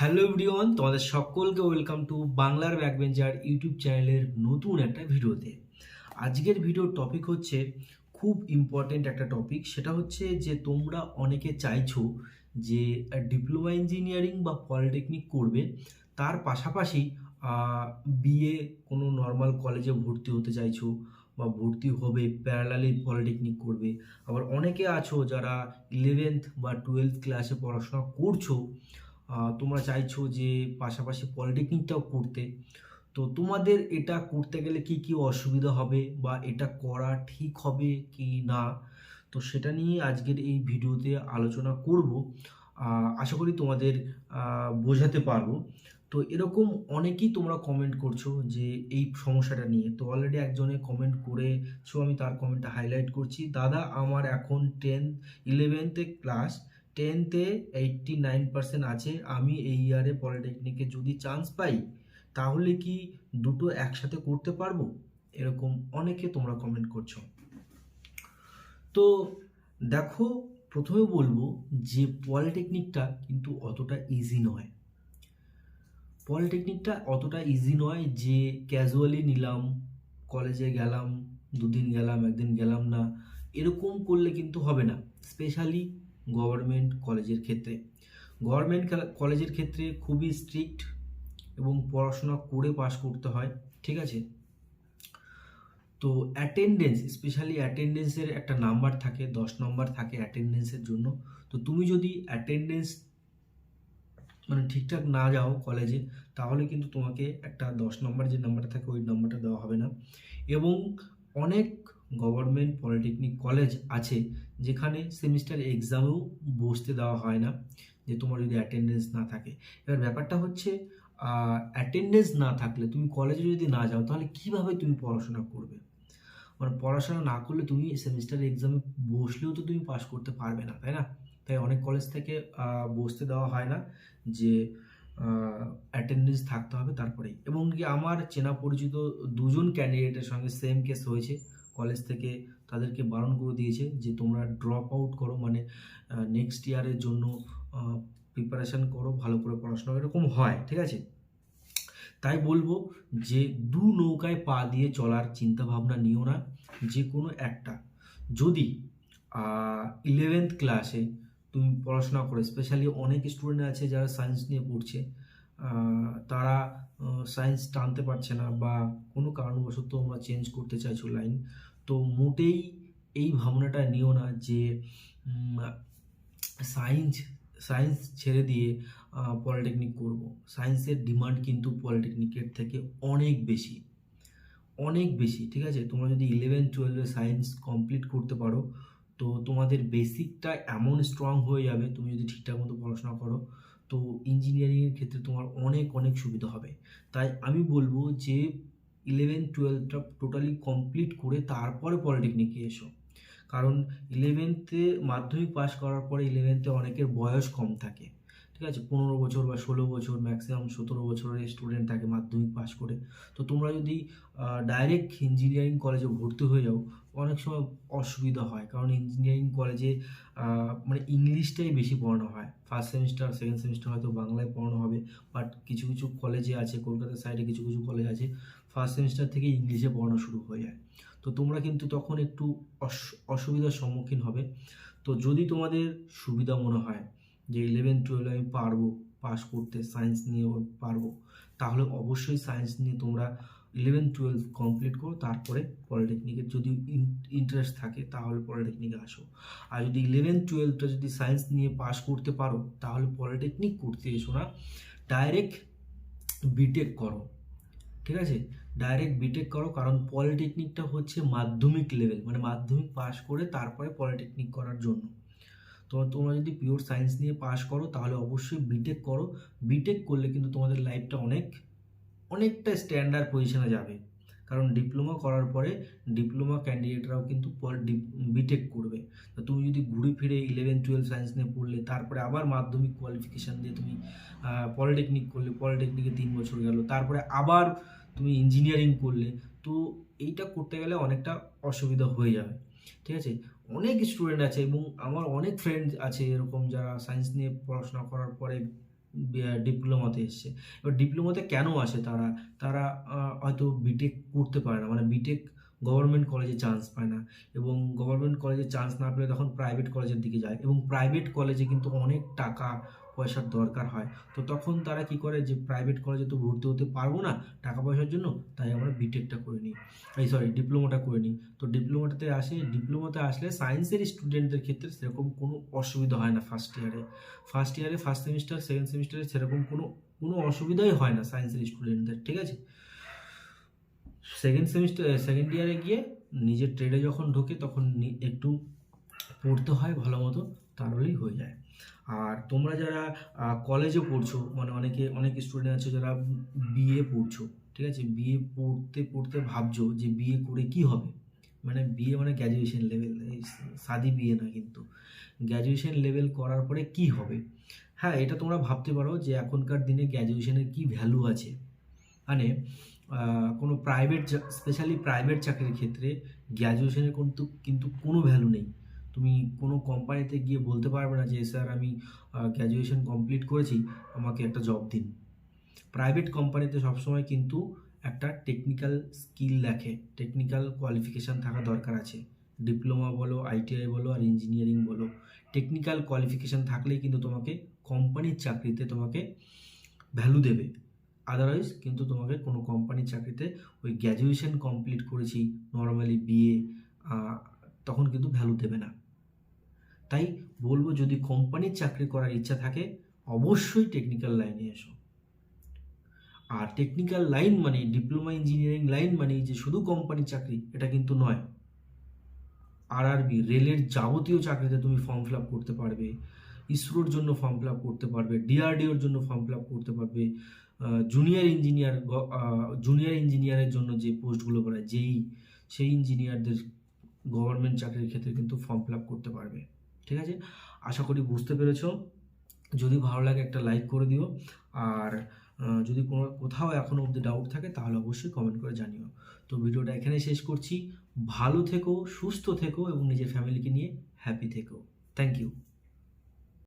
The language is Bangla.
হ্যালো এভরিওয়ান, তোমাদের সকলকে ওয়েলকাম টু বাংলার ব্যাকবেঞ্চার ইউটিউব চ্যানেলের নতুন একটা ভিডিওতে। আজকের ভিডিওর টপিক হচ্ছে খুব ইম্পর্টেন্ট একটা টপিক, সেটা হচ্ছে যে তোমরা অনেকে চাইছো যে ডিপ্লোমা ইঞ্জিনিয়ারিং বা পলিটেকনিক করবে, তার পাশাপাশি বিএ কোনো নর্মাল কলেজে ভর্তি হতে চাইছো বা ভর্তি হবে, প্যারালালি পলিটেকনিক করবে। আবার অনেকে আছো যারা ইলেভেন্থ বা টুয়েলথ ক্লাসে পড়াশোনা করছ তোমরা চাইছো যে পাশাপাশি পলিটেকনিকটাও করতে। তো তোমাদের এটা করতে গেলে কি কি অসুবিধা হবে বা এটা করা ঠিক হবে কি না? তো সেটা নিয়ে আজকের এই ভিডিওতে আলোচনা করব। আশা করি তোমাদের বোঝাতে পারব। তো এরকম অনেকেই তোমরা কমেন্ট করছ যে এই সমস্যাটা নিয়ে। তো অলরেডি একজনে কমেন্ট করেছ, আমি তার কমেন্টটা হাইলাইট করছি। দাদা, আমার এখন টেন ইলেভেন্থে ক্লাস টেনতে এইটটি নাইন পার্সেন্ট আছে। আমি এই ইয়ারে পলিটেকনিকে যদি চান্স পাই, তাহলে কি দুটো একসাথে করতে পারব? এরকম অনেকে তোমরা কমেন্ট করছ। তো দেখো, প্রথমে বলব যে পলিটেকনিকটা কিন্তু অতটা ইজি নয়। পলিটেকনিকটা অতটা ইজি নয় যে ক্যাজুয়ালি নিলাম কলেজে গেলাম, দুদিন গেলাম, একদিন গেলাম না। এরকম করলে কিন্তু হবে না। স্পেশালি গভর্নমেন্ট কলেজের ক্ষেত্রে। গভর্নমেন্ট কলেজের ক্ষেত্রে খুবই স্ট্রিক্ট এবং পড়াশোনা করে পাশ করতে হয়, ঠিক আছে? তো অ্যাটেন্ডেন্স স্পেশালি অ্যাটেন্ডেন্সের একটা নাম্বার থাকে, দশ নম্বর থাকে অ্যাটেন্ডেন্সের জন্য। তো তুমি যদি অ্যাটেন্ডেন্স মানে ঠিকঠাক না যাও কলেজে, তাহলে কিন্তু তোমাকে একটা দশ নম্বর যে নাম্বারটা থাকে, ওই নাম্বারটা দেওয়া হবে না। এবং অনেক গভর্নমেন্ট পলিটেকনিক কলেজ আছে, যেখানে সেমিস্টার এক্সামেও বসতে দেওয়া হয় না, যে তোমার যদি অ্যাটেন্ডেন্স না থাকে। এবার ব্যাপারটা হচ্ছে অ্যাটেন্ডেন্স না থাকলে, তুমি কলেজে যদি না যাও, তাহলে কীভাবে তুমি পড়াশোনা করবে? মানে পড়াশোনা না করলে তুমি সেমিস্টার এক্সামে বসলেও তো তুমি পাস করতে পারবে না, তাই না? তাই অনেক কলেজ থেকে বসতে দেওয়া হয় না, যে অ্যাটেন্ডেন্স থাকতে হবে তারপরেই। এবং কি আমার চেনা পরিচিত দুজন ক্যান্ডিডেটের সঙ্গে সেম কেস হয়েছে কলেজ থেকে তাদেরকে বারণ করে দিয়েছে যে তোমরা ড্রপ আউট করো মানে নেক্সট ইয়ারের জন্য প্রিপারেশন করো, ভালো করে পড়াশোনা এরকম হয়, ঠিক আছে? তাই বলব যে দু নৌকায় পা দিয়ে চলার চিন্তা ভাবনা নিও না, যে কোনো একটা। যদি ইলেভেন্থ ক্লাসে তুমি পড়াশোনা করে স্পেশালি অনেক স্টুডেন্ট আছে যারা সায়েন্স নিয়ে পড়ছে তারা সায়েন্স টানতে পারছে না বা কোনো কারণবশত তোমরা চেঞ্জ করতে চাইছো লাইন তো মোটেই এই ভাবনাটা নিও না যে সায়েন্স সায়েন্স ছেড়ে দিয়ে পলিটেকনিক করব। সায়েন্সের ডিমান্ড কিন্তু পলিটেকনিকের থেকে অনেক বেশি। অনেক বেশি, ঠিক আছে? তোমরা যদি ইলেভেন টুয়েলভে সায়েন্স কমপ্লিট করতে পারো, তো তোমাদের বেসিকটা এমন স্ট্রং হয়ে যাবে, তুমি যদি ঠিকঠাক মতো পড়াশোনা করো, তো ইঞ্জিনিয়ারিংয়ের ক্ষেত্রে তোমার অনেক অনেক সুবিধা হবে। তাই আমি বলব যে ইলেভেন টুয়েলভটা টোটালি কমপ্লিট করে তারপরে পলিটেকনিকে এসো। কারণ ইলেভেন্থে মাধ্যমিক পাস করার পরে ইলেভেন্থে অনেকের বয়স কম থাকে। ঠিক আছে? পনেরো বছর বা ষোলো বছর ম্যাক্সিমাম সতেরো বছরের স্টুডেন্ট থাকে মাধ্যমিক পাস করে। তো তোমরা যদি ডাইরেক্ট ইঞ্জিনিয়ারিং কলেজে ভর্তি হয়ে যাও অনেক সময় অসুবিধা হয়। কারণ ইঞ্জিনিয়ারিং কলেজে মানে ইংলিশটাই বেশি পড়ানো হয়। ফার্স্ট সেমিস্টার সেকেন্ড সেমিস্টার হয়তো বাংলায় পড়ানো হবে বাট কিছু কিছু কলেজে আছে কলকাতার সাইডে কিছু কিছু কলেজ আছে ফার্স্ট সেমিস্টার থেকে ইংলিশে পড়ানো শুরু হয়ে যায়। তো তোমরা কিন্তু তখন একটু অস- অসুবিধার সম্মুখীন হবে। তো যদি তোমাদের সুবিধা মনে হয় যে ইলেভেন টুয়েলভ আমি পারব পাস করতে সায়েন্স নিয়ে পারব, তাহলে অবশ্যই সায়েন্স নিয়ে তোমরা ইলেভেন টুয়েলভ কমপ্লিট করো, তারপরে পলিটেকনিকের যদি ইন্টারেস্ট থাকে, তাহলে পলিটেকনিকে আসো। আর যদি ইলেভেন টুয়েলভটা যদি সায়েন্স নিয়ে পাস করতে পারো, তাহলে পলিটেকনিক করতে এসো না। ডাইরেক্ট বিটেক করো। ঠিক আছে? ডাইরেক্ট বিটেক করো, কারণ পলিটেকনিকটা হচ্ছে মাধ্যমিক লেভেল মানে মাধ্যমিক পাস করে তারপরে পলিটেকনিক করার জন্য। তো তোমরা যদি পিওর সায়েন্স নিয়ে পাস করো, তাহলে অবশ্যই বিটেক করো। বিটেক করলে কিন্তু তোমাদের লাইফটা অনেক অনেকটা স্ট্যান্ডার্ড পজিশনে যাবে। কারণ ডিপ্লোমা করার পরে ডিপ্লোমা ক্যান্ডিডেটরাও কিন্তু বিটেক করবে। তো তুমি যদি ঘুরে ফিরে ইলেভেন টুয়েলভ সায়েন্স নিয়ে পড়লে, তারপরে আবার মাধ্যমিক কোয়ালিফিকেশান দিয়ে তুমি পলিটেকনিক করলে পলিটেকনিকে তিন বছর গেল, তারপরে আবার তুমি ইঞ্জিনিয়ারিং করলে, তো এইটা করতে গেলে অনেকটা অসুবিধা হয়ে যাবে। ঠিক আছে? অনেক স্টুডেন্ট আছে এবং আমার অনেক ফ্রেন্ড আছে এরকম যারা সায়েন্স নিয়ে পড়াশোনা করার পরে ডিপ্লোমাতে এসছে। এবার ডিপ্লোমাতে কেন আসে তারা? তারা হয়তো বিটেক করতে পারে না মানে বিটেক গভর্নমেন্ট কলেজে চান্স পায় না এবং গভর্নমেন্ট কলেজে চান্স না পেলে তখন প্রাইভেট কলেজের দিকে যায় এবং প্রাইভেট কলেজে কিন্তু অনেক টাকা পয়সার দরকার হয়। তো তখন তারা কি করে যে প্রাইভেট কলেজে তো ভর্তি হতে পারব না টাকা পয়সার জন্য, তাই আমরা বিটেকটা করে নিই। এই সরি ডিপ্লোমাটা করে নিই। তো ডিপ্লোমাটাতে আসে ডিপ্লোমাতে আসলে সায়েন্সের স্টুডেন্টদের ক্ষেত্রে সেরকম কোনো অসুবিধা হয় না ফার্স্ট ইয়ারে ফার্স্ট ইয়ারে ফার্স্ট সেমিস্টার সেকেন্ড সেমিস্টারে সেরকম কোনো কোনো অসুবিধাই হয় না সায়েন্সের স্টুডেন্টদের ঠিক আছে? সেকেন্ড সেমিস্টার সেকেন্ড ইয়ারে গিয়ে নিজের ট্রেডে যখন ঢোকে, তখন একটু পড়তে হয় ভালো মতো। তাহলেই হয়ে যায়। আর তোমরা যারা কলেজে পড়ছো মানে অনেকে, অনেক স্টুডেন্ট আছে যারা বিএ পড়ছো, ঠিক আছে? বিএ পড়তে পড়তে ভাবছ যে বিএ করে কি হবে? মানে বিএ মানে গ্র্যাজুয়েশন লেভেল সাদি বিএ না কিন্তু। গ্র্যাজুয়েশন লেভেল করার পরে কি হবে? হ্যাঁ এটা তোমরা ভাবতে পারো যে এখনকার দিনে গ্র্যাজুয়েশনের কি ভ্যালু আছে। মানে কোনো প্রাইভেট স্পেশালি প্রাইভেট চাকরির ক্ষেত্রে গ্র্যাজুয়েশনের কিন্তু কিন্তু কোনো ভ্যালু নেই। তুমি কোনো কোম্পানিতে গিয়ে বলতে পারবে না যে, স্যার, আমি গ্র্যাজুয়েশন কমপ্লিট করেছি, আমাকে একটা জব দিন। প্রাইভেট কোম্পানিতে সবসময় কিন্তু একটা টেকনিক্যাল স্কিল দেখে টেকনিক্যাল কোয়ালিফিকেশান থাকা দরকার আছে। ডিপ্লোমা বলো আইটিআই বলো, আর ইঞ্জিনিয়ারিং বলো। টেকনিক্যাল কোয়ালিফিকেশান থাকলেই কিন্তু তোমাকে কোম্পানির চাকরিতে তোমাকে ভ্যালু দেবে। আদারওয়াইজ কিন্তু তোমাকে কোনো কোম্পানির চাকরিতে ওই গ্র্যাজুয়েশন কমপ্লিট করেছি নর্মালি বিএ তখন কিন্তু ভ্যালু দেবে না। তাই বলব যদি কোম্পানির চাকরি করার ইচ্ছা থাকে, অবশ্যই টেকনিক্যাল লাইনে এসো। আর টেকনিক্যাল লাইন মানে ডিপ্লোমা ইঞ্জিনিয়ারিং লাইন মানে যে শুধু কোম্পানির চাকরি, এটা কিন্তু নয়। আরআরবি রেলের যাবতীয় চাকরিতে তুমি ফর্ম ফিল আপ করতে পারবে। ইসরোর জন্য ফর্ম ফিল আপ করতে পারবে। ডিআরডিওর জন্য ফর্ম ফিল আপ করতে পারবে। জুনিয়র ইঞ্জিনিয়ার জুনিয়র ইঞ্জিনিয়ারের জন্য যে পোস্টগুলো করায় যেই, সেই ইঞ্জিনিয়ারদের গভর্নমেন্ট চাকরির ক্ষেত্রে কিন্তু ফর্ম ফিল আপ করতে পারবে। ঠিক আছে? আশা করি বুঝতে পেরেছ। যদি ভালো লাগে একটা লাইক করে দিও। আর যদি কোনো কোথাও এখনও অবধি ডাউট থাকে, তাহলে অবশ্যই কমেন্ট করে জানিও। তো ভিডিওটা এখানে শেষ করছি। ভালো থেকো, সুস্থ থেকো এবং নিজের ফ্যামিলিকে নিয়ে হ্যাপি থেকো। Thank you